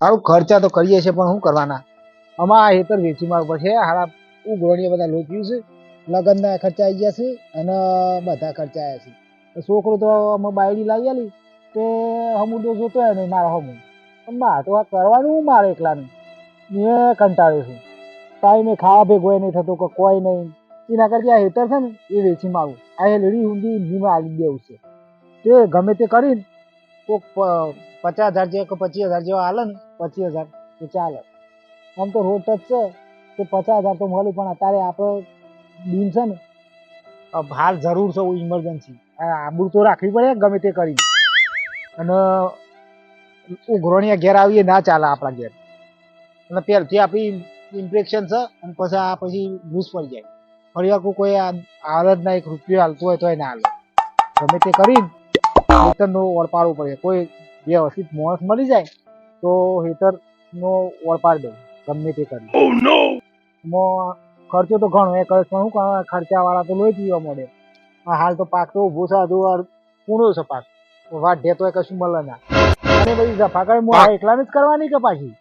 છે ખર્ચા તો કરીએ છીએ, પણ શું કરવાના? અમારા હેતર વેચી માર પડશે હારા ઉઘરણીએ બધા લોચ્યું છે, લગ્નના ખર્ચા આવી ગયા છે, અને બધા ખર્ચા આવ્યા છે. છોકરો તો અમે બાયડી લાવી આલી, તે હમું તો જોતો હોય નહીં મારા હમું. પણ મારે તો આ કરવાનું મારે એકલાનું? મેં કંટાળ્યો છું. ટાઈમે ખાવા ભેગો નહીં થતો, કે કોઈ નહીં. એના કરતી આ હેતર છે ને, એ વેચી મારું આ લેડી ઊંધી ઊંધીમાં આવી દેવું છે. તે ગમે તે કરીને કોક પચાસ હજાર જેવા કે પચીસ હજાર જેવા હાલે ને, પચીસ હજાર તો ચાલે. આમ તો રોટ જ છે, તો પચાસ હજાર તો મળે, પણ અત્યારે આપણે દિન છે ને હાલ જરૂર છે ઇમરજન્સી આબુ તો રાખવી પડે ગમે તે કરી અને ઉઘરોણીયા ઘેર આવીએ ના ચાલે આપણા ઘેર. અને પહેલથી આપણી ઇમ્પ્રેક્શન છે, અને પછી આ પછી લૂઝ પડી જાય. ફરી કોઈ આ હાલ જ ના એક રૂપિયો હાલતો હોય તોય ના હાલે. ગમે તે કરીને હેતરનો ઓળપાડવો પડે કોઈ વ્યવસ્થિત માણસ મળી જાય તો હેતરનો ઓળપાડ દે ગમે તે કરી. એમાં ખર્ચો તો ઘણો એ કરે પણ શું કરવા ખર્ચા વાળા તો લોહી પીવા મળે. આ હાલ તો પાક તો ઊભો છે વાર કૂણો છે પાક. વાઢે તો કશું મળે ના. અને બધી ઝફાકડ હું આ એકલાને જ કરવાની કે પાછી?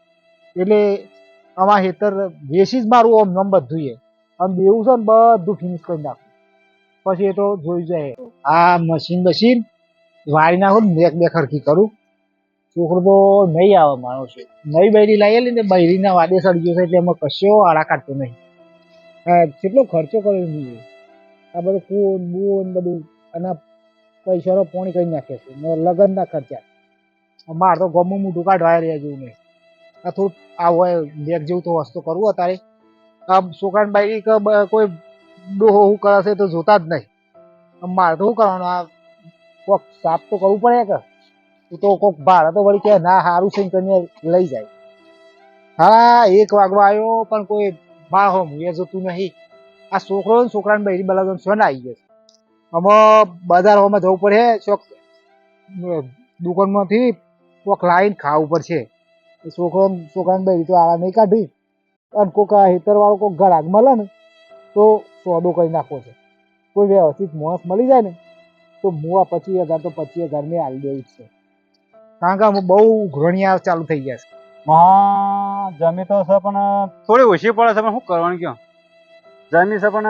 એટલે આમાં હેતર વેસી જ મારું આમ નમ બધું એ. આમ દેવું છે ને બધું ફિનિશ કરી નાખું. પછી એ તો જોઈ જાય. આ મશીન મશીન વાળી નાખું ને બેક બે ખરખી કરું. છોકરો તો નહીં આવે મારો છે. નવી બૈરી લાવેલી ને બૈરીના વાદે સળગ્યો ગયો છે એટલે એમાં કશો આડા કાઢતો નહીં. કેટલો ખર્ચો કર્યો છે આ બધું કૂન બોન બધું અને પૈસાનો પોણી કરી નાખે છે. લગ્નના ખર્ચા. મારે તો ગમું મોટું કાઢવા રહ્યા જેવું નહીં આ થોડું આ હોય, બેગ જેવું તો વસ્તુ કરવું અત્યારે. આ છોકરાને બાઈક કોઈ ડોહો કરે છે તો જોતા જ નહીં. આમ મારે તો શું કરવાનું? આ કોક સાફ તો કરવું પડે કે? તું તો કોક ભાડે તો વળી કે, ના સારું છે કરીને લઈ જાય. હા, એક વાગવા આવ્યો, પણ કોઈ બા હો એ જોતું નહીં. આ છોકરો ને છોકરાને બૈરી બલાદો શું આવી ગયો અમે બજાર હોમાં જવું પડે, ચોક દુકાનમાંથી કોક લાઈન ખાવું પડશે. છોકરો છોકરાને બૈરી તો આળા નહીં કાઢી. અને કોઈક આ કોઈક ઘર આગ મળે ને, તો સોદો કરી નાખવો છે. કોઈ વ્યવસ્થિત માણસ મળી જાય ને તો હું આ પચીસ હજાર તો પચીસ હજાર મેં આલી દેવું જ છે. કારણ કે હું બહુ ઘૃણિયા ચાલુ થઈ ગયા છે. હા જમી તો છે પણ, થોડી ઓછી પડે છે, પણ શું કરવાનું કયો? જમી છે પણ,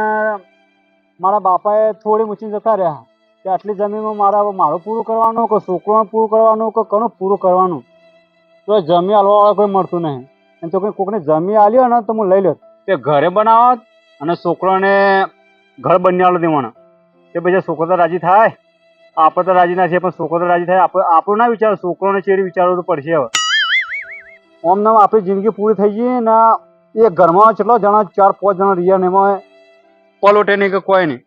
મારા બાપાએ થોડી ઊંચી જતા રહ્યા. કે આટલી જમીનમાં મારા, મારું પૂરું કરવાનું કે છોકરાનું પૂરું કરવાનું કે કોનું પૂરું કરવાનું? તો જમી હાલવાવાળા કોઈ મળતું નહીં. અને તો કોઈ કોકને જમી આલ્યો ને તો હું લઈ લો તે ઘરે બનાવત અને છોકરાને ઘર બની આલો દેવાના. તે ભાઈ છોકરો તો રાજી થાય? આપણે તો રાજી ના છીએ, પણ છોકરો તો રાજી થાય. આપણે આપણું ના વિચાર, છોકરોને ચેડી વિચારવું તો પડશે હવે. ઓમ નામ આપણી જિંદગી પૂરી થઈ ગઈ ને એ ઘરમાં કેટલો જણા, ચાર, પાંચ જણા રહ્યા ને એમાં પલોટે નહીં કે કોઈ નહીં.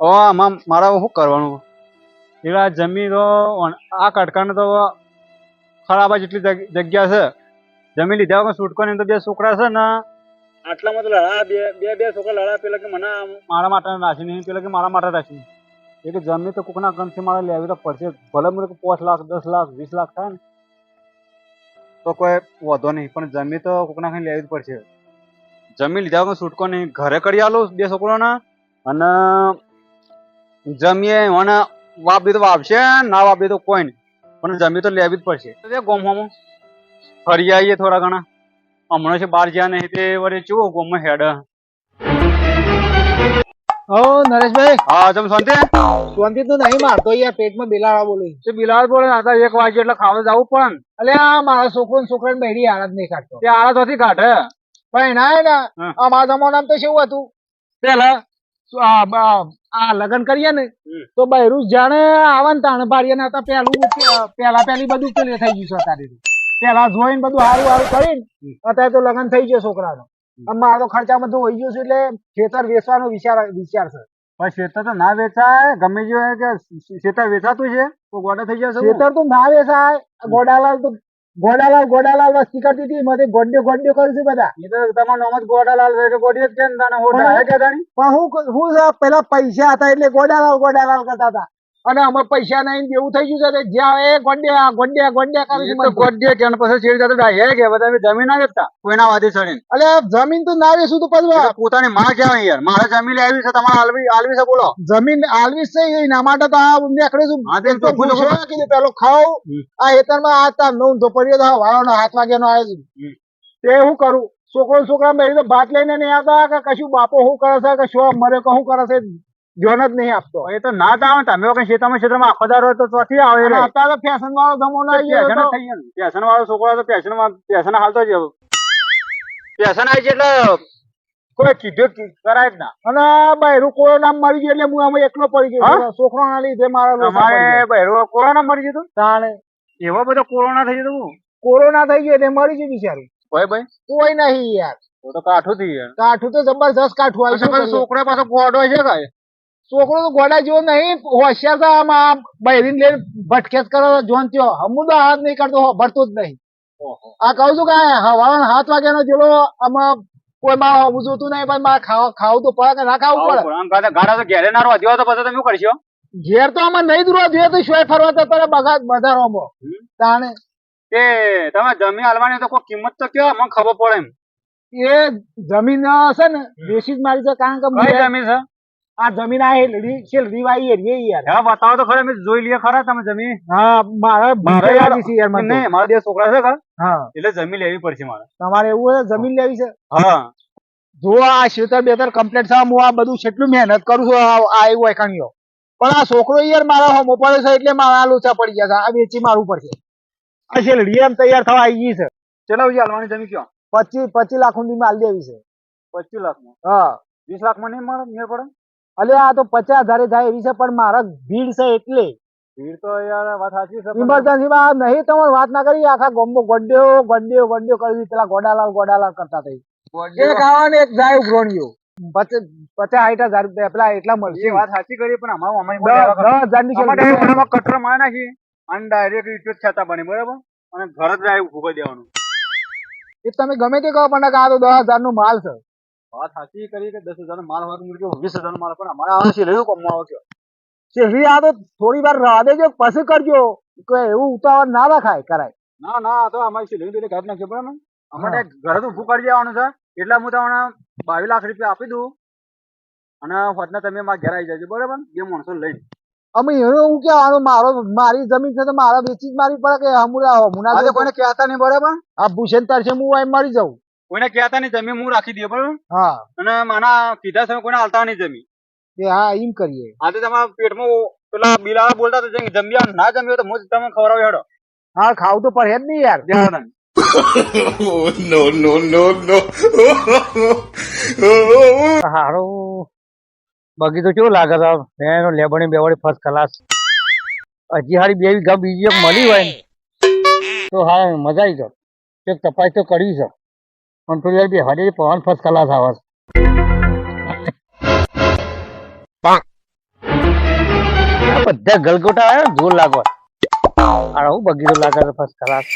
હવે આમાં મારે શું કરવાનું? એવા જમીન તો આ કટકાને તો ખરાબ જ એટલી જગ્યા છે. જમીન લીધા વગર છૂટકો નહીં, તો બે છોકરા છે ને આટલામાં તો લડા, બે બે બે છોકરા લડા, પેલા કે મને મારા માટે રાખી નહીં, પેલા કે મારા માટે રાખી નહીં. એ કે જમીન તો કોકના ગણથી મારે લેવી તો પડશે. ભલે મને પાંચ લાખ, દસ લાખ, વીસ લાખ થાય ને, તો કોઈ વધો નહીં. પણ જમીન તો કોકના ખાઈ લેવી જ પડશે. જમીન લીધા વગર છૂટકો નહીં. ઘરે કરી આલો બે છોકરાના અને જમીએ અને વાપરી તો વાપશે ના વાપરી તો કોઈ નહીં. પણ જમીન તો લેવી જ પડશે. ગોમવામાં ફરી આવીએ થોડા ઘણા. હમણાં છે બાર જ્યાં નહીં તે વરે ચેવો ગોમ હેડ. ઓ નરેશભાઈ. હા તમે શાંતિ? શાંતિ તો નહીં મારતો યાર પેટમાં બોલું. બિલાડ બોલે આતા એક વાગે એટલે ખાવા જવું પણ. અલે આ મારા છોકરો ને છોકરાને બહેરી હાલત નહીં કાઢતો. તે આળા તોથી કાઢે. પણ એના ને હા. અમારા જમાનામાં તો કેવું હતું? પેલા આ લગ્ન કરીએ ને તો બહેરું જાણે આવે ને તાણે બારીએ ને પેલું પેલા પેલી બધું પેલું થઈ ગયું છે અત્યારે. પેલા જોઈને બધું સારું સારું કરીને અત્યારે તો લગ્ન થઈ ગયો છોકરાનો. નો મારો તો ખર્ચા બધું હોઈ ગયું છે એટલે ખેતર વેચવાનો વિચાર વિચાર છે. પણ શેતર તો ના વેચાય. ગમે જે કે શેતર વેચાતું છે તો ગોડા થઈ જશે. ખેતર તો ના વેચાય. ગોડાલાલ તો ગોડાલાલ ગોડાલાલ વસ્તી કરતી હતી. મને ગોડ્યો ગોડ્યો કરું છું બધા. એ તો તમારું નામ જ ગોડાલાલ છે કે ગોડી જ કેમ તાને હોડ પણ- હે કે તાણી? પણ હું હું પેલા પૈસા હતા એટલે ગોડાલાલ ગોડાલાલ કરતા હતા. અને અમે પૈસા નહીં દેવું થઈ ગયું છે જ્યાં એ ગોંડ્યા ગોંડ્યા ગોંડ્યા કરે છે તો. ગોડ્યો ત્યાર પછી છેડી જતો ડાયરેક્ટ કે બધા જમીન ના વેચતા કોઈના વાદે ચડે એટલે જમીન તો ના વેચું તો પછી પોતાની માં ક્યાં યાર. મારે જમીન આવી છે તમારે આલવી આલવી છે બોલો. જમીન આલવી છે એના માટે તો આ નીકળે છું. હા, તો તો કીધું પેલો ખાવ. આ હેતરમાં આ તાર નવ ધોપડીઓ તો વાળાનો હાથ વાગ્યાનો આવે છે. તે હું કરું? છોકરો છોકરા બેરી તો ભાત લઈને નહીં આવતા કે કશું બાપો શું કરે છે કે શું મરે કે શું કરે છે? ધ્યાન જ નહીં આપતો. એ તો ના જ આવે તમે કઈ ખેતરમાં ક્ષેત્રમાં આખો દારો હોય તો ચોથી આવે અત્યારે તો ફેશન વાળો ગયો તો જ થઈ ગયો ને. વાળો છોકરો તો ફેશનમાં ફેશન હાલતો જ ફેશન આવી છે એટલે કોઈ કીધું કરાય જ ના. અને બૈરું કોરોના મરી ગયું એટલે હું આમાં એકલો પડી ગયો? છોકરો ના લીધે મારા અમારે ગયા. બહેરો કોરોના મરી ગયું તાણે. એવો બધો કોરોના થઈ જતું કોરોના થઈ ગયો એટલે મરી ગયું બિચારું. ભાઈ ભાઈ. કોઈ નહીં યાર. તો કાઠું થઈ ગયું. કાઠું તો જબરજસ્ત કાઠું આવી છે? છોકરા પાછો ગોડો છે કાંઈ? છોકરો તો ગોડા જેવો નહીં હોશિયાર તો આમાં બૈરીને લઈને ભટકેસ કરો જોન થયો. હમું હાથ નહીં કરતો ભરતો જ નહીં. આ કહું છું કે હવાના હાથ વાગ્યાનો જેલો આમાં કોઈ માં હમું જોતું નહીં પણ મારે ખાવા ખાવું તો પડે કે ના ખાવું પડે? ગાડા તો ઘેરે ના રોધ્યો તો પછી તમે શું કરશો? ઘેર તો આમાં નહીં દૂરવા જોઈએ તો શોય ફરવા તો તારે બગા બજારોમાં હમ. તાણે. એ તમે જમીન હાલવાની તો કોઈ કિંમત તો કયો? મને ખબર પડે એમ. એ જમીન છે ને દેશી જ મારી છે કારણ કે જમીન છે? આ જમીન આ હેલડી શેલડી વાઈ એરિયે યાર. હા બતાવો તો ખરા મે જોઈ લઈએ ખરા તમે જમીન. હા મારે મારે મારે યાર- છે યાર મને નહીં મારા બે છોકરા છે કે હા. એટલે જમીન લેવી પડશે મારે. તમારે એવું છે જમીન લેવી છે. હા. જો આ શેતર બેતર કમ્પ્લીટ છે હું આ બધું કેટલું મહેનત કરું છું આ એવું એકાણીઓ પણ આ છોકરો યાર મારા હોમો પડે છે એટલે મારા લોચા પડી ગયા છે. આ વેચી મારવું પડશે. આ શેલડી એમ તૈયાર થવા આવી ગઈ છે. ચલો પછી હાલવાની જમીન કયો? પચીસ પચીસ લાખ સુધી માલ દેવી છે. પચીસ લાખ હા. વીસ લાખમાં નહીં મળે મેળ પડે? અલે આ તો પચાસ હજારે જાય એવી છે પણ મારા ભીડ છે એટલે. ભીડ તો યાર વાત સાચી છે ઇમરજન્સી માં નહીં તમારે વાત ના કરી આખા ગોમ્બો ગોડ્યો ગોડ્યો ગોડ્યો કરી. પેલા ગોડાલાલ ગોડાલાલ કરતા થઈ. એક ખાવાનું એક જાય ઉઘરોણીઓ પચાસ સાઠ હજાર રૂપિયા પેલા એટલા મળશે. વાત સાચી કરી પણ અમારું અમારી દસ મારી નાખી અને ડાયરેક્ટ બને બરાબર? અને ઘર જ દેવાનું. એ તમે ગમે તે કહો પણ આ તો દસ હજારનું માલ છે. વાત સાચી કરી કે દસ હજાર માલ હોય મૂકી વીસ હજાર માલ પણ અમારે આવે છે લેવું કમવા આવ્યો છે શેરડી આ તો થોડી વાર રાહ દેજો પછી કરજો. કે એવું ઉતાવળ ના રખાય કરાય. ના ના તો અમારી છે લેવી ઘર નાખીએ બરાબર? ને અમારે ઘરે તો ઊભું કરી દેવાનું છે. એટલે હું તમને બાવીસ લાખ રૂપિયા આપી દઉં અને હોતને તમે મારા ઘેર આવી જજો બરાબર? બે માણસો લઈને. અમે એનું હું કેવાનું મારો મારી જમીન છે તો મારા વેચી જ મારી પડે કે હમુરા હમુના કોઈને કહેતા નહીં બરાબર? આ ભૂષણ છે હું એમ મારી જાઉં. કોઈને કહેતા નહીં જમીન હું રાખી દઈએ બરાબર. હા. અને માના કીધા સમય કોઈને હાલતા નહીં જમીન. કે હા એમ કરીએ. આજે તમારા પેટમાં પેલા બિલાડા બોલતા હતા જમી જમ્યા ના જમ્યો તો હું તમે તમને ખવડાવી હેડો. હા ખાવું તો પડે જ નહીં યાર. જય નો નો નો નો. હારો. બગીચો કેવો લાગે છે? એનો લેબડી બેવડી ફર્સ્ટ ક્લાસ હજી હારી બે ગમ બીજી એક મળી હોય ને તો હા મજા આવી જાય એક તપાસ તો કરવી છે. તો યાર બે હારી પવન ફર્સ્ટ ક્લાસ આવે બધા ગલગોટા આવે ને જોર લાગવા. આ હું બગીચો લાગે છે ફર્સ્ટ ક્લાસ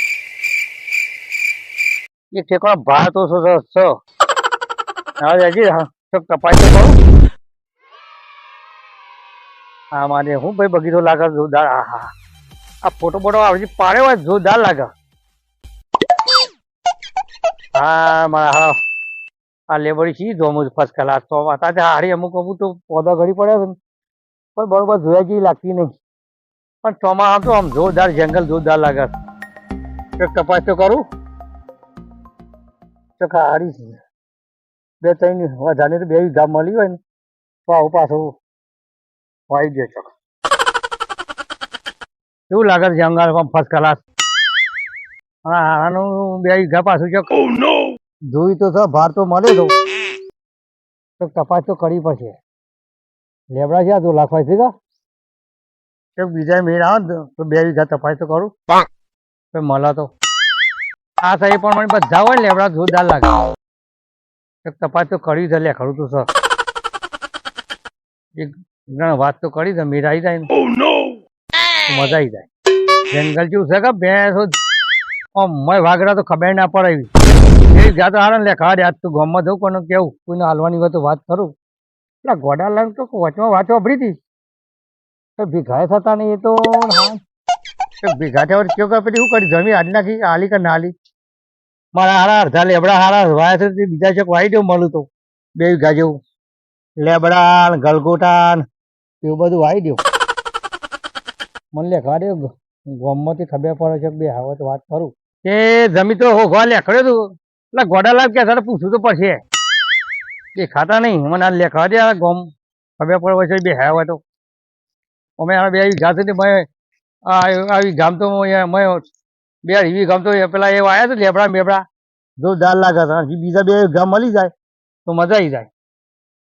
એક ઠેકાણો ભાર તો છો છો હવે હજી હા તો કપાઈ તો હા મારે હું ભાઈ બગીચો લાગે જોરદાર. આ હા આ ફોટો બોટો આવજી પાડ્યો હોય જોરદાર લાગે. હા, મારા હા આ લેબડી ચી જોમું ફર્સ્ટ ક્લાસ તો અત્યારે હારી અમુક અમુક તો પોદા ઘડી પડ્યા છે પણ બરોબર જોયા જેવી લાગતી નહીં. પણ ચોમાસા તો આમ જોરદાર જંગલ જોરદાર લાગે છે. તપાસ તો કરું. તો હારી છે. બે ત્રણ વધારે તો બે ગામ મળી હોય ને, તો આવું પાછું વાઈ દે ચોક કેવું લાગે છે જંગલ ફર્સ્ટ ક્લાસ આનું બે વીઘા પાછું ચોક જોઈ તો ભાર તો મળે તો. તો તપાસ તો કરવી પડશે. લેબડા છે આ તો લાખવા છે તો. બીજા મેળ આવે ને તો બે વીઘા તપાસ તો કરું. તો મળે તો. આ સાહેબ પણ મને બધા હોય ને લેબડા જોરદાર લાગે. એક તપાસ તો કરવી છે લે ખરું તો સર એક વાત તો કરી છે મેળ આવી જાય ને. મજા આવી જાય. જંગલ જેવું છે કે ભેંસો આમ મય વાઘરા તો ખબર ના પડાવી. એ જ્યાં તો હારે લે, ખાડે આજ તું ગામમાં જવું કોને કેવું? કોઈને હાલવાની હોય તો વાત કરું. એટલે ગોડા લાગ તો વચમાં વાત વાપરી હતી. એ ભીઘા થતા નહીં એ તો ભીખા થયા વળી કે પેલી શું કરી? જમી આજ નાખી, આલી કે નાલી? મારા હારા અડધા લેબડા હારા વાયા છે તે બીજા છેક વાઈ દઉં મળું તો. બે વીઘા જેવું. લેબડા ગલગોટા એવું બધું વાઈ દઉં મને લેખવા દે ગોમમાંથી ખબર પડે છે બે હવે તો વાત કરું. એ જમી તો હોગવા લેખડ્યો તું. એટલે ગોડાલાલ કે તારે પૂછવું તો પડશે. એ ખાતા નહીં. મને આ લેખવા દે ગોમ. હવે પડે છે બે હે તો. અમે આ બે આવી જાતે ને મેં આવી ગામ તો મેં બે એવી ગામ તો પેલા એ આવ્યા છે લેબડા બેબડા. જોરદાર લાગે છે. બીજા બે ગામ મળી જાય તો મજા આવી જાય.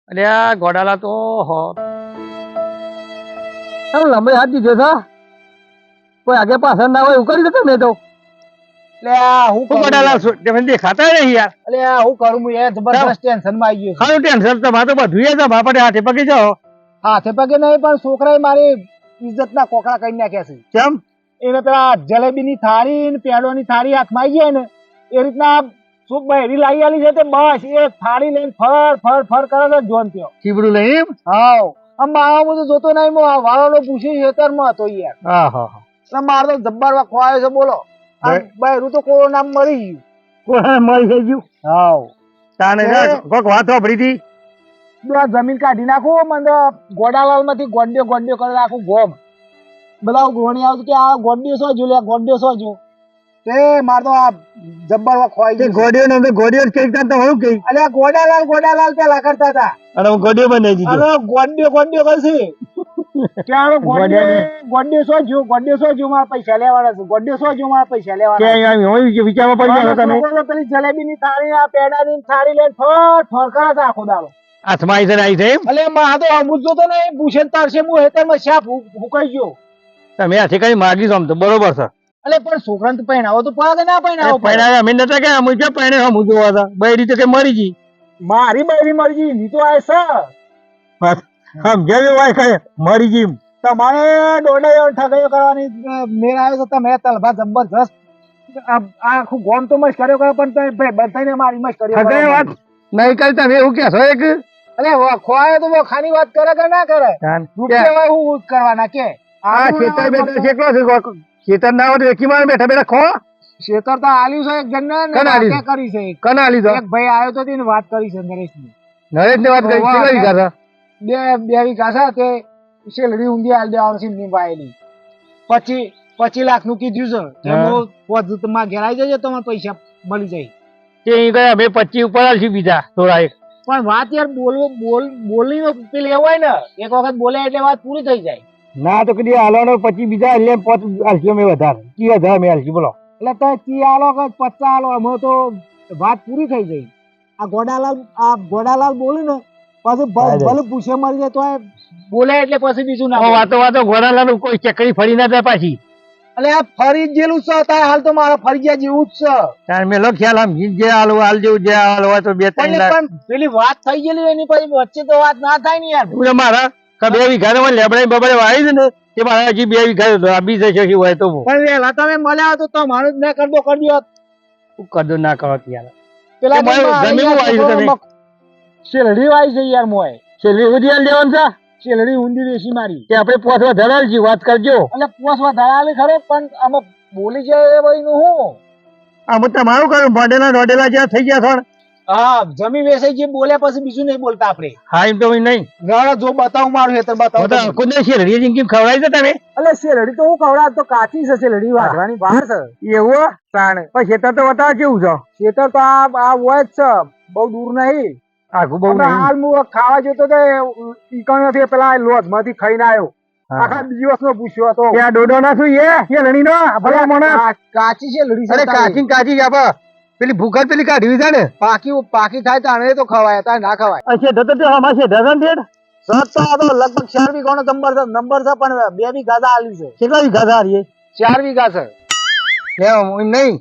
એટલે આ ગોડાલા તો હો. લંબાઈ હાથ દીધો કોઈ આગે પાછળ ના હોય એવું કરી દેતો મેં તો. હું હું કરું? ગોડાલા છું નહીં યાર. એટલે હું કરું? હું જબરદસ્ત ટેન્શનમાં આવી ગયો ટેન્શન તો બધું છે બાપા હાથે પકી જાઓ. હાથે પગે નહીં પણ છોકરાએ મારી ઇજ્જત ના કોકડા કરી નાખ્યા છે. કેમ? એને પેલા જલેબી ની થાળી ને પેડો ની થાળી હાથમાં આવી જાય ને એ રીતના શું બહેરી લાવી આલી છે તે બસ એ થાળી લઈને ફર ફર ફર કરે છે જોન થયો. ચીબડું લઈ હાવ. આમ મારા બધું જોતો નહીં હું આ વાળાનો પૂછી ખેતરમાં હતો યાર. હા હા હા. મારે તો જબ્બર ખોવાયો છે બોલો. બહેરું તો કોરોના મરી ગયું. કોરોના મરી ગયું? હાવ. તાને કોક વાત વાપરી હતી જો જમીન કાઢી નાખો મને ગોડાલાલમાંથી ગોંડિયો ગોંડિયો કરી નાખું ગોમ. બધા ગોણી આવતું કે આ ગોંડિયો શું જો ગોંડિયો શું જો તે માર તો આ જબ્બર ખોઈ ગયો ગોડિયો ને ગોડીઓ કઈ તો હું કઈ? અલ્યા ગોડાલાલ ગોડાલાલ પેલા કરતા હતા. અને હું ગોડીઓ બનાવી દીધું. અરે ગોંડિયો ગોંડિયો કરશે. ત્યાં શું જો ગોંડિયો શું જો મારા પૈસા લેવાના છે. ગોંડિયો શું જો મારા પૈસા કે લેવાના અહીંયા કે વિચારમાં પડી ગયા તમે? પેલી જલેબી ની થાળી આ પેડાની થાળી લઈને ફર ફર કરે છે આખો દાડો. હાથમાં આવી છે ને આવી છે એમ? અલે માં તો અમૃત તો ને ભૂષણ તારશે હું હેતરમાં શાપ ફૂકાઈ ગયો. તમે આથી કઈ માગી છો આમ તો બરોબર છે. અલે પણ છોકરાને તો પહેણાવો તો પાગ ના પહેણાવો પહેણાવે અમે નતા કે અમે ક્યાં પહેણે હમ જોવા હતા? બૈરી તો કે મરી ગઈ. મારી બૈરી મરજી ની તો આય હમ જેવી વાય કહે મરી ગઈ તમારે દોડાયો ઠગાયો કરવાની મેર આવ્યો તો તમે તલભા જબરજસ્ત આખું ગોમ તો મસ્ત કર્યો કરે પણ તમે ભાઈ બધાને મારી મસ્ત કર્યો ઠગાઈ વાત? નહીં કરી તમે એવું કહેશો એક? અરે ખોવાયો તો ખાની વાત કરે કે ના કરે? રૂપિયા હોય હું કરવાના કે? આ ખેતર બેઠા કેટલો છે ખેતર ના હોય એકી માર બેઠા બેઠા ખો. શેતર તો આલ્યું છે એક જણને ને કોને કરી છે એક. કના લીધો? એક ભાઈ આવ્યો તો તેને વાત કરી છે નરેશની. નરેશની વાત કરી વીઘા છે? બે બે વીઘા છે તે શેલડી ઊંધી આલ દેવાનું છે બાયની પછી પચીસ લાખનું કીધું છે. હા. એમાં પોત તમારે જજો તમારે પૈસા મળી જાય. તે અહીં ગયા અમે પચીસ ઉપર આવશે બીજા થોડા એક. પણ વાત યાર બોલવો બોલ બોલીનો પેલી હોય ને એક વખત બોલે એટલે વાત પૂરી થઈ જાય. ના તો કદી હાલવાનો પછી બીજા એટલે પોત આલશું અમે વધારે. કી વધારે અમે આલશું બોલો. એટલે તો કી આલો કે પચાસ આલો એમાં તો વાત પૂરી થઈ ગઈ આ ગોડાલાલ આ ગોડાલાલ બોલ્યું ને પછી ભલે પૂછે મારી જાય તો બોલે એટલે પછી બીજું ના વાતો વાતો ઘોડાલાનું કોઈ ચકરી ફરી ના જાય પાછી. એટલે આ ફરી જેલું છે તારે હાલ તો મારા ફરી ગયા જેવું જ છે. તાર મેલો ખ્યાલ આમ જે હાલ હાલ જેવું જે હાલ હોય તો બે ત્રણ લાખ. પણ પેલી વાત થઈ ગયેલી એની પછી વચ્ચે તો વાત ના થાય ને યાર. મારા કે બે વીઘા માં લેબડા બબડે છે ને તે મારા હજી બે વીઘા બી જશે શું હોય તો પણ વહેલા તમે મળ્યા તો તમારું જ ના કરદો કરજો કરદો ના કરો યાર. પેલા એ જમીન વાળી તમે. શેલડી વાય છે યાર મોય. શેલડી સુધી લેવાનું દેવાનું છે? શેલડી ઊંધી વેચી મારી. કે આપણે પોસવા ધરાલ છી વાત કરજો. એટલે પોસ વધારે ખરો પણ આમાં બોલી જાય એ ભાઈ નું હું આમ મારું કરું ભાડેલા રોડેલા જ્યાં થઈ ગયા થોડ. હા જમી વેચાઈ જે બોલ્યા પછી બીજું નહીં બોલતા આપણે. હા એમ તો નહીં. ના જો બતાવું મારું હેતર બતાવું હું તો ખુદ ને શેરડી જિંદગી ખવડાવી છે તમે એટલે શેલડી તો હું ખવડાવ તો કાચી છે શેલડી વાઢવાની બહાર છે. એવું તાણે. પણ ખેતર તો બતાવ કેવું છે? ખેતર તો આ આ હોય જ છે બહુ દૂર નહીં. આખું બહુ નહીં. હાલ હું ખાવા જતો તો ઈકણ નથી પેલા લોજમાંથી ખાઈને આવ્યો આખા દિવસ નો પૂછ્યો હતો. ત્યાં ડોડો ના શું એ? શેરડી નો ભલા મોણા? કાચી છે લડી અરે કાચી કાચી આપા પેલી ભૂખર પેલી કાઢવી છે ને? પાકી પાકી થાય તાણે તો ખવાય તા ના ખવાય. અચ્છા તો તો? આમાં છે ડઝન ડેઢ સત તો આ તો લગભગ ચાર ગણો નંબર છે નંબર છે પણ બે વી ગાધા આલી છે. કેટલા વીઘા છે હારી ચાર વી છે. એમ એમ નહીં.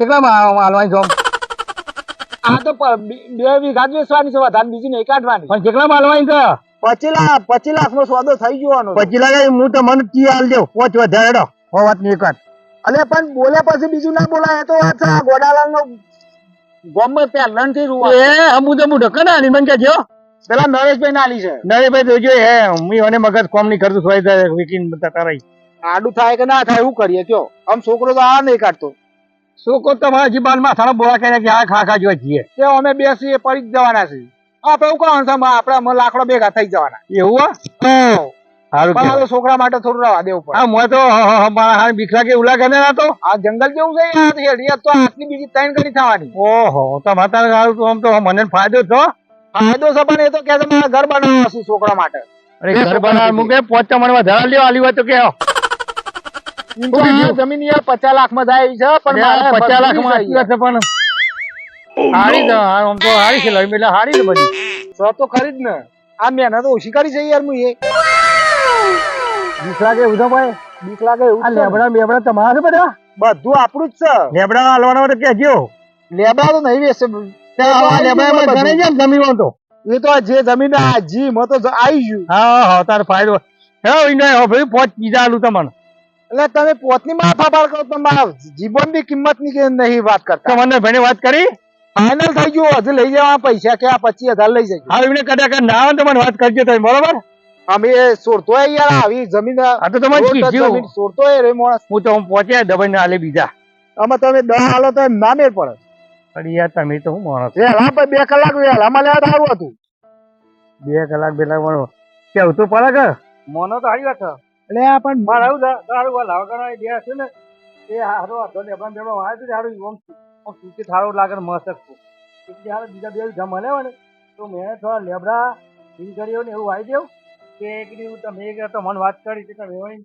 કેટલામાં હાલવાની છો આ તો બે બે વીઘા જ વેચવાની છે વધારે બીજી નહીં કાઢવાની. પણ કેટલામાં હાલવાની છે? પચી લાખ પચી લાખ નો સોદો થઈ જવાનો પછી લાગે હું તો મને કી હાલ દેવ પોચ વધારે હો વાતની એક અલે પણ બોલ્યા પછી બીજું ના બોલાય તો વાત છે ગોડાલાલ નો ગમે પહેલનથી રૂવા. એ હમું તો હું ઢક્કન આલી મને કે જો પેલા નરેશભાઈ નાલી છે. નરેશભાઈ જોજો હે હું એને મગજ કોમની કરતું સોય વીકીને રહી. આડું થાય કે ના થાય એવું કરીએ કયો? આમ છોકરો તો આ નહીં કાઢતો. કહો તમારા જીબાનમાં થાળા બોલા કર્યા કે આ ખા ખા જોવા જઈએ? તે અમે બેસીએ પડી જ જવાના છે આપણે એવું કહવાનું છે આપણે લાકડો ભેગા થઈ જવાના. એવું હો? તો છોકરા માટે થોડું રવા દેવું પડે હા મોય તો મારા બીક લાગે ઉલા ગમે ના તો? આ જંગલ કેવું છે? યાર હેડિયા તો આટલી બીજી ત્રણ ગણી થવાની. ઓહો તમારે માતા સારું તો આમ તો મને ફાયદો છો ફાયદો છે પણ એ તો કે મારા ઘર બનાવવા છું છોકરા માટે? અરે ઘર બનાવવા મૂકે પોચ મળવા ધરા લ્યો આલી હોય તો કે તો જમીન યાર પચાસ લાખમાં જાય છે પણ પચાસ લાખમાં છે પણ. હારી તો આમ તો હારી છે લઈ એટલે હારી છે બધી. યાર. તો ખરી જ ને. આ મહેનત ઓછી કરી છે યાર હું એ બીક લાગે એવું ભાઈ. બીક લાગે એવું આ છે. લેબડા બેબડા તમારા બધા? બધું આપણું જ છે. લેબડા હાલવાના માટે કહેજો. લેબડા તો નહીં વેચે. આ લેબડામાં ગણે છે ને જમીનમાં તો. એ તો જે જમીન આ જી મતો તો આવી ગયું. હા હા તાર ફાયદો. હે ઇને હો ભાઈ પોચ બીજા આલું તમને. એટલે તમે પોતની માથા પાર કરો પણ મારા જીવનની કિંમતની કે નહીં વાત કરતા? મને ભણે વાત કરી? ફાઇનલ થઈ ગયું હજુ લઈ જવા પૈસા કે આ પચીસ હજાર લઈ જજો. હા એમને કદાચ ના આવે તો મને વાત કરજો તમે બરોબર? અમે સોરતો યાર આવી જમીન આ તો તમે કીધું. સોરતો રે માણસ. હું તો હું પહોંચ્યા દબાઈ ને આલે બીજા. આમાં તમે દસ હાલો તો ના મેળ પડે. અરે યાર તમે તો હું માણસ. વેલા ભાઈ બે કલાક વહેલામાં લેવા તો સારું હતું. બે કલાક પેલા કેવું તો પડે કે? મોનો તો હારી વાત એટલે આ પણ મારા આવું સારું લાવ કરવા બે છે ને એ હારો હતો ને પણ બેડો વાય તો સારું ઓમ ઓમ સૂચી થાળો લાગે મસ્ત કે હારે બીજા બે જમ મળે ને તો મેં થોડા લેબડા ઈ કર્યો ને એવું વાઈ દેવું કે કીધું તમે એક તો મને વાત કરી કે તમે હોય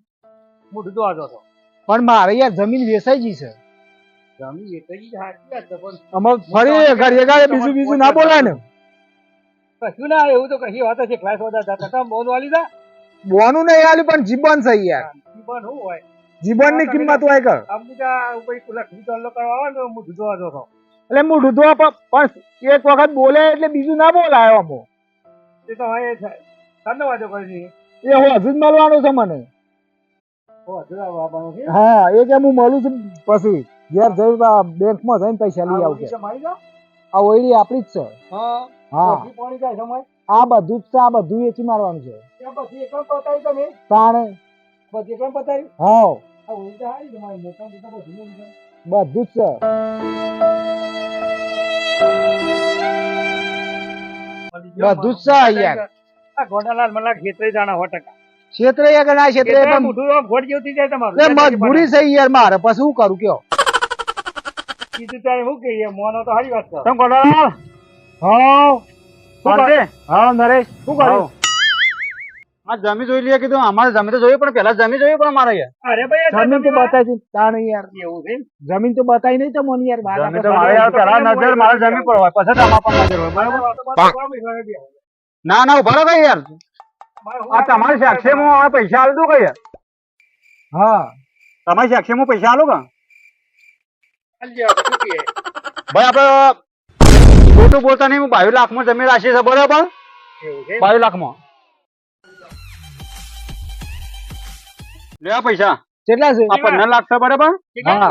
મોઢું તો આજો તો. પણ મારે યાર જમીન વેચાઈ ગઈ છે. જમીન એટલે ઈ સાચી વાત છે પણ અમે ફરી ઘડીએ ઘરે બીજું બીજું ના બોલાય ને. કશું ના એવું તો કશી વાત છે ક્લાસ વધારે હતા બોન વાલી દા બોનું નહીં આલ્યું પણ જીવન છે યાર. જીવન હું હોય? જીવનની કિંમત હોય કે? આમ બીજા ઉપર પેલા કરવા આવે ને એટલે હું ડૂધવા પણ એક વખત બોલે એટલે બીજું ના બોલાયો અમો એ તો હવે ધન્યવાદ વાજો કરી એ હું હજુ જ મળવાનું છે મને. હા એ કે હું મળું છું પછી. ઘેર જઈ બેંકમાં જઈને પૈસા લઈ આવું આ ઓઈડી આપણી જ છે. હા હા. પાણી જાય સમય આ બધું જ છે આ બધું વેચી મારવાનું છે. પછી એકમ પતાવી તમે? તાણે? એકમ પતાવી હા બધું. બધું જ છે. બધું જ છે યાર. આ ગોડાલાલ મને ખેતરે જાણા સો ટકા. ક્ષેત્રે એક ના ક્ષેત્રે ઘોટ જેવું જાય તમારું. મજબૂરી છે યાર મારે. પછી શું કરું કયો? કીધું ત્યારે શું કહીએ મોનો તો સારી વાત છે. તમે ગોડાલાલ હા? હા નરેશ. શું કર્યું? આ જમી જોઈ લઈએ કીધું અમારે જમી તો જોઈએ પણ પેલા જમી જોઈએ પણ અમારે યાર. અરે ભાઈ જમીન તો બતાવી તાણે યાર. એવું છે? જમીન તો બતાવી નહીં તો મને યાર બાર જમીન તો મારે યાર પેલા નજર મારે જમી પર હોય પછી તમારા પર નજર હોય બરાબર? ના ના ઊભા રહો યાર. આ તમારી સાક્ષી હું આ પૈસા આલ દઉં કઈ યાર. હા. તમારી સાક્ષી હું પૈસા આલું કા? ભાઈ આપડે ખોટું બોલતા નહીં હું બાવીસ લાખમાં જમીન રાખી છે બરાબર? બાવીસ લાખમાં લેવા પૈસા. કેટલા છે? પંદર લાખ છે બરાબર?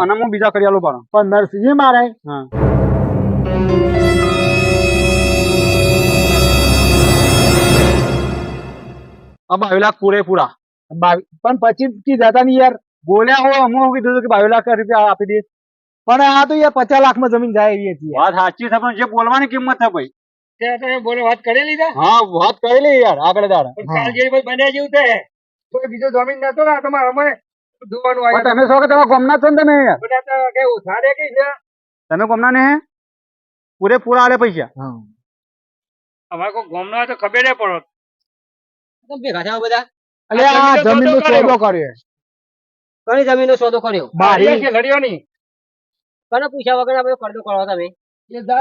અને હું બીજા કરી આલું પણ પંદર છે મારે. હા. આ બાવીસ લાખ પૂરેપૂરા. પણ પછી કીધા હતા ને યાર. બોલ્યા હો હું કીધું કે બાવીસ લાખ રૂપિયા આપી દે. પણ આ તો યાર પચાસ લાખમાં જમીન જાય એવી હતી વાત સાચી છે પણ જે બોલવાની કિંમત છે ભાઈ. તમે બોલો વાત કરી લીધા? હા વાત કરેલી યાર આગળ દાડ. હા. જેવી ભાઈ બન્યા જેવું છે કોઈ બીજો જમીન નતો ને તમારે અમે જોવાનું આવ્યું તમે છો કે તમે ગમના છો ને તમે યાર કેવું સાડે કઈ છે? તમે ગમના ને પૂરેપૂરા આલે પૈસા. અમારે કોઈ ગમના હોય તો ખબર નહીં પડો ભેગા થયા બધા? અલ્યા આ આ જમીનનો જમીન નો સોદો કર્યો. કઈ જમીનનો સોદો કર્યો? બારી. લડ્યો નહીં કને પૂછ્યા વગર આપણે પડદો કરો તમે?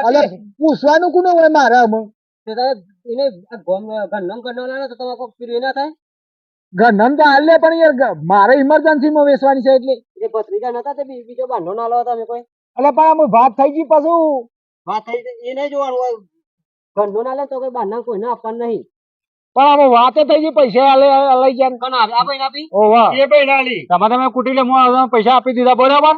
અલે પૂછવાનું કોને હોય મારે આમાં? તો તમે એને ગંદમ ગન્નમ ગન્નમ લાવે તો તમારે કોઈ પીરું ના થાય? ગંદમ તો હાલ લે પણ યાર મારે ઇમરજન્સી માં વેચવાની છે એટલે. એ ભત્રીજા નતા તે બી- બીજો બાંધો ના લો તમે કોઈ? એટલે પણ આમાં વાત થઈ ગઈ પાછું. વાત થઈ ગઈ એને જોવાનું હોય. ગંધો ના લે તો કોઈ બાંધા કોઈને આપવાનું નહીં. પણ આમાં વાતે થઈ ગઈ પૈસા આલે લઈ ગયા કોણ આપે? આપે ને આપી? ઓ વાહ. એ ભાઈ ના તમે તમે કુટી લે હું પૈસા આપી દીધા બરાબર?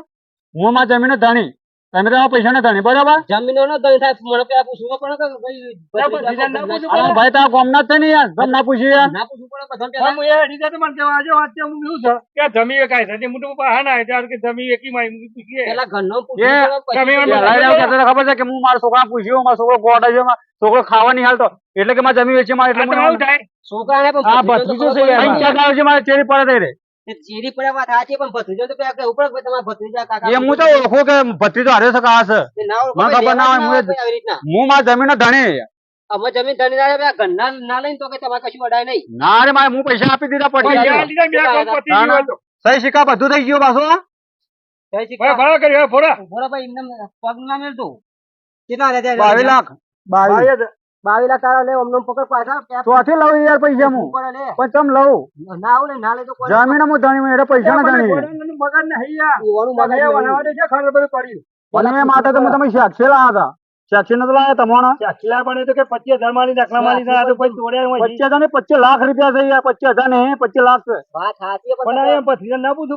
હું મારા જમીન ધણી. તમે તો પૈસા ના ધણી બરાબર? જમીનો નો ધણી થાય મને પેલા પૂછવું? પણ કે ભાઈ કોમ ના પૂછવું હું એ ભાઈ તો કેવા આજે વાત છે ને યાર. તમે ના પૂછ્યું યાર? ના પૂછવું પડે બધાને પેલા. પેલા ઘરનો પૂછવું એ પડે, પછી પેલા એવું કહેતા ખબર છે કે હું મારા છોકરા પૂછ્યો મારો છોકરો ગોડા છે મારો છોકરો ખાવા નહીં હાલતો. એટલે કે મારા જમીન વેચી મારે એટલે મને છોકરાને પણ આ ભત્રીજો તો છે યાર. છે મારે ચેરી પડે રે. ચીરી પડ્યા વાત સાચી પણ ભત્રીજો તો પેલા કહેવું તમારા ભત્રીજા કાકા એ હું તો ઓળખું કે ભત્રીજો હારે છે કે આ છે. એ ના ઓળખો મને ખબર ના હોય, હું એ- ના આવી રીતના. હું મારા જમીન ધણી. અમે જમીન ધણી ના પેલા ઘરના ના લઈને તો કે તમારે કશું અડાય નહીં. ના રે મારે હું પૈસા આપી દીધા પડી ના, ના. સહી સિક્કા બધું થઈ ગયું પાછું ભાઈ, એમને પગ ના. કેટલા બાવીસ લાખ. બાવીસ. બાવીસ લાખ તારા લે અમને પકડ પાછા ચોથી લઉં યાર પૈસા હું. પણ ચમ લઉં? ના આવું ના લે તો જમીન હું ધણી એટલે પૈસા ના ધણી ઈવાનું મગજ નહીં. અને મેં માતા તો હું તમે સાક્ષી લાયા હતા. સાક્ષી ને તો લાયા તમારા પચીસ હજાર ને પચીસ લાખ રૂપિયા થઈ ગયા પચીસ હજાર ને પચીસ લાખ છે. વાત સાચી છે, પણ તમે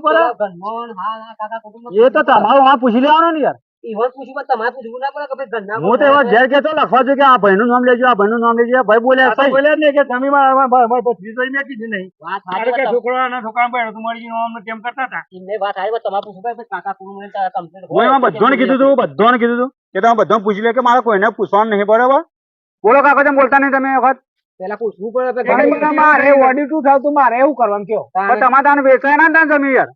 પેલા ઘરનો ને હા, હા, કાકા કુટુંબનો એ તો તમારું આ પૂછી લેવાનું ને યાર. ઈવન પૂછ્યું પણ તમારે પૂછવું ના પડે કે ભાઈ ઘરના હું તો એવા કોણ ઘેર લખવા જોઈએ કે આ ભાઈ નામ લેજો આ ભાઈ નામ લેજો. આ ભાઈ બોલ્યા સહી. વાત સાચી છે, તમ- એમને વાત સાચી તમારે પૂછવું ભાઈ કાકા કુટુંબને તારા complaint હું એમાં હોય, કીધું હતું બધાને કીધું હતું કે તમે બધાને પૂછી લે કે મારે કોઈને પૂછવાનું નહીં બરાબર? બોલો કાકા તમે બોલતા નહીં તમે વખત. પેલા પૂછવું પડે મારે ઓડિટ ટુ થાવ તો મારે એવું કરવાનું કયો. તમારે તાને વેચાય ના તમે યાર.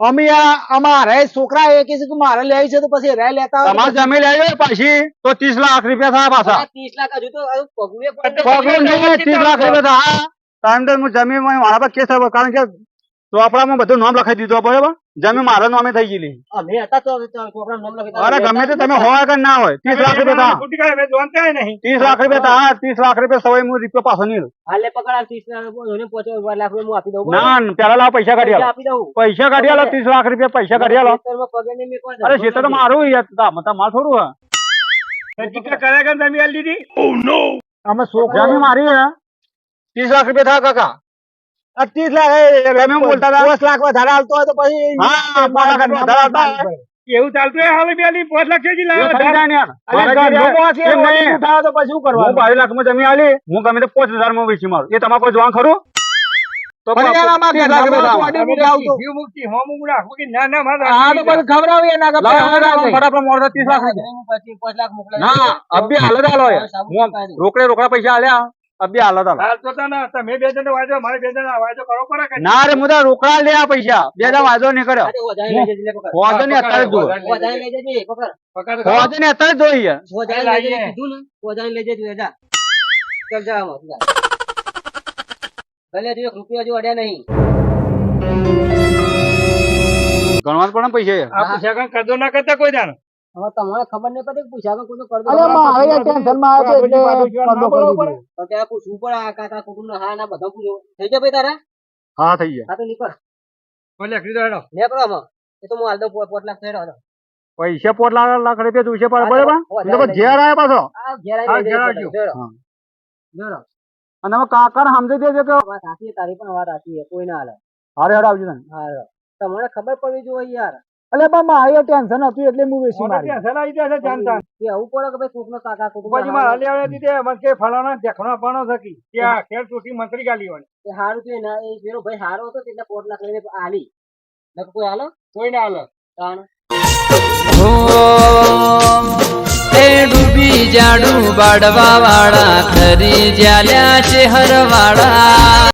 અમે આ- અમારે છોકરા એ કે છે કે મારે લેવી છે તો પછી રે લેતા તમારે જમીન લેજો પછી તો ત્રીસ લાખ રૂપિયા થાય પાછા. ત્રીસ લાખ હજુ તો પગલું ત્રીસ લાખ રૂપિયા થાય. કારણ કે હું જમીન મારા પર કેસ થયો કારણ કે ચોપડામાં બધું નામ લખાઈ દીધું બરાબર? જમીન મારા નામે થઈ ગયેલી. અમે હતા તો છોકરાનું નામ લખી અરે ગમે તે તમે હોય કે ના હોય ત્રીસ લાખ રૂપિયા થાય ત્રીસ લાખ રૂપિયા થાય ત્રીસ લાખ રૂપિયા સવાય હું રૂપિયો પાછો નહીં. હાલે પકડ 30 લાખ એને પહોંચો લાખ રૂપિયા હું આપી દઉં? ના પેલા લાવો પૈસા કાઢી આપી દઉં. પૈસા કાઢી આલો ત્રીસ લાખ રૂપિયા પૈસા કાઢી આલો. ખેતરમાં પગે નહીં મેકવા અરે જતો શેતર તો નથી. મારું યાર. તમારે થોડું હે અમે છોકરા મારી હે. ત્રીસ લાખ રૂપિયા થા કાકા. ત્રીસ લાખ બોલતા? દસ લાખ વધારે હાલતો હોય તો પછી પાંચ લાખ. એવું ઘરે- boss એ એમ વડી નહીં. ઉઠાવે તો પછી શું હું કરવાનું? બાવીસ લાખમાં જમી આલી હું ગમે તો પાંચ હજારમાં વેચી મારું. એ તમારે કોઈ જોવા ખરું? રોકડે રોકડા પૈસા આમાં ત્રીસ હાલો તો કરતા લાવો, હવે ના રૂપિયા. હું પછી પાંચ લાખ ના. અબી હાલો પૈસા અબી હાલો ના રે મુદા રોકડા લે આ પૈસા બે હજાર વાંધો નહીં કર્યો પકડ. વાંધો નહીં અત્યારે જ જોવે લઈ જજે, પકડ. વાંધો નહીં અત્યારે જ જોઈ યાર વધારે લઈ જજે, કીધું ને? વધારે લઈ જજે, જા. ચાલ જા આમાં, ભલે હજુ એક રૂપિયા હજુ અડ્યા નહીં ગણવા પડે ને પૈસા યાર. હવે તમારે ખબર નહીં પડે કે પૂછ્યા વગર કોઈનો કરદો અરે ના મારે યાર ટેન્શનમાં આવે છે એટલે પડદો કરી દીધો. પણ ત્યારે પૂછવું પડે આ કાકા કુટુંબ હા ના બધા પૂછો. થઈ જાય ભાઈ તારા? હા થઈ ગયા. હા તો નીકળ. નીકળો આમાં. એ તો હું હાલ દઉં પોત પોત લાખ થઈ રહ્યો પૈસા લાખ લાખ રૂપિયા જોઈશે પડે બરાબર? ઘેર આવ્યા પાછો. ઘેર જોડો. અને હવે કાકાને સમજી દેજો કે વાત સાચી તારી પણ વાત સાચી કોઈ ના હાલે. હારે આવજો તને હા. તમને ખબર પડવી જોઈએ યાર. એટલે પણ મારે ટેન્શન હતું એટલે હું વેચી મારી. કે આવું પડે કે ભાઈ કોકનો કાકા કુટુંબ એ હારું કે ના એ પેલો ભાઈ હારો હતો એટલે પોટ લાખ લઈને આલી નકર કોઈ હાલો? કોઈ ના હાલો? તાણ. એ ડૂબી જાડું બાડવા વાળા ખરી જ્યાલ્યા છે હરવાળા.